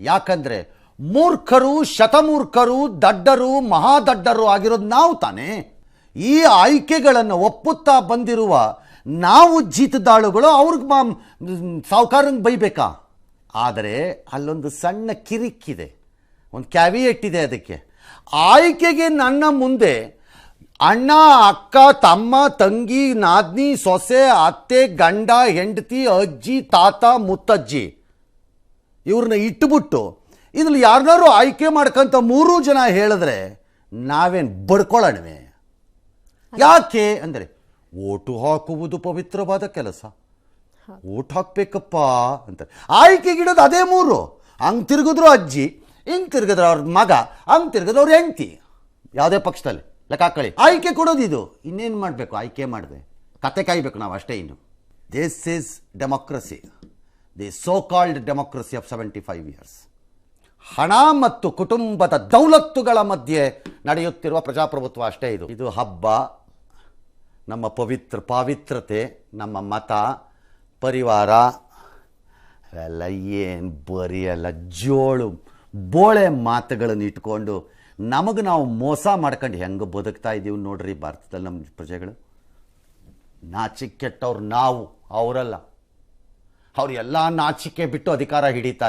ಯಾಕಂದ್ರೆ ಮೂರ್ಖರು, ಶತಮೂರ್ಖರು, ದಡ್ಡರು, ಮಹಾದಡ್ಡರು ಆಗಿರೋದು ನಾವು ತಾನೇ. ಈ ಆಯ್ಕೆಗಳನ್ನು ಒಪ್ಪುತ್ತಾ ಬಂದಿರುವ ನಾವು ಜೀತದಾಳುಗಳು ಅವ್ರಿಗೆ ಮಾ ಸಾವುಕಾರಂಗೆ ಬೈಬೇಕಾ? ಆದರೆ ಅಲ್ಲೊಂದು ಸಣ್ಣ ಕಿರಿಕ್ಕಿದೆ ಒಂದು ಕ್ಯಾವಿಯೆಟ್ ಇದೆ ಅದಕ್ಕೆ. ಆಯ್ಕೆಗೆ ನನ್ನ ಮುಂದೆ ಅಣ್ಣ, ಅಕ್ಕ, ತಮ್ಮ, ತಂಗಿ, ನಾದ್ನಿ, ಸೊಸೆ, ಅತ್ತೆ, ಗಂಡ, ಹೆಂಡತಿ, ಅಜ್ಜಿ, ತಾತ, ಮುತ್ತಜ್ಜಿ ಇವ್ರನ್ನ ಇಟ್ಟುಬಿಟ್ಟು ಇದ್ರಲ್ಲಿ ಯಾರನ್ನಾರು ಆಯ್ಕೆ ಮಾಡ್ಕಂತ ಮೂರೂ ಜನ ಹೇಳಿದ್ರೆ ನಾವೇನು ಬಡ್ಕೊಳ್ಳೋಣವೆ ಯಾಕೆ? ಅಂದರೆ ಓಟು ಹಾಕುವುದು ಪವಿತ್ರವಾದ ಕೆಲಸ. ಓಟ್ ಹಾಕ್ಬೇಕಪ್ಪ ಅಂತಾರೆ. ಆಯ್ಕೆಗಿಡೋದು ಅದೇ ಮೂರು. ಹಂಗೆ ತಿರುಗಿದ್ರು ಅಜ್ಜಿ, ಹಿಂಗೆ ತಿರುಗಿದ್ರು ಅವ್ರ ಮಗ, ಹಂಗೆ ತಿರುಗಿದ್ರು ಅವ್ರ ಹೆಂಡ್ತಿ. ಯಾವುದೇ ಪಕ್ಷದಲ್ಲಿ. ಲೆಕ್ಕ ಹಾಕೊಳ್ಳಿ ಆಯ್ಕೆ ಕೊಡೋದು ಇದು. ಇನ್ನೇನು ಮಾಡಬೇಕು? ಆಯ್ಕೆ ಮಾಡಿದೆ. ಕತೆ ಕಾಯ್ಬೇಕು ನಾವು ಅಷ್ಟೇ ಇನ್ನು. This is democracy the so called democracy of seventy five years ಹಣ ಮತ್ತು ಕುಟುಂಬದ ದೌಲತ್ತುಗಳ ಮಧ್ಯೆ ನಡೆಯುತ್ತಿರುವ ಪ್ರಜಾಪ್ರಭುತ್ವ ಅಷ್ಟೇ ಇದು. ಇದು ಹಬ್ಬ, ನಮ್ಮ ಪವಿತ್ರ ಪಾವಿತ್ರತೆ, ನಮ್ಮ ಮತ, ಪರಿವಾರ, ಅವೆಲ್ಲ ಏನು ಬರೀ ಅಲ್ಲ ಜೋಳು, ಬೋಳೆ ಮಾತುಗಳನ್ನು ಇಟ್ಕೊಂಡು ನಮಗೆ ನಾವು ಮೋಸ ಮಾಡ್ಕೊಂಡು ಹೆಂಗೆ ಬದುಕ್ತಾ ಇದ್ದೀವಿ ನೋಡ್ರಿ ಭಾರತದಲ್ಲಿ ನಮ್ಮ ಪ್ರಜೆಗಳು. ನಾಚಿ ಕೆಟ್ಟವ್ರು ನಾವು, ಅವರಲ್ಲ. ಅವ್ರು ಎಲ್ಲ ನಾಚಿಕೆ ಬಿಟ್ಟು ಅಧಿಕಾರ ಹಿಡಿತಾರೆ.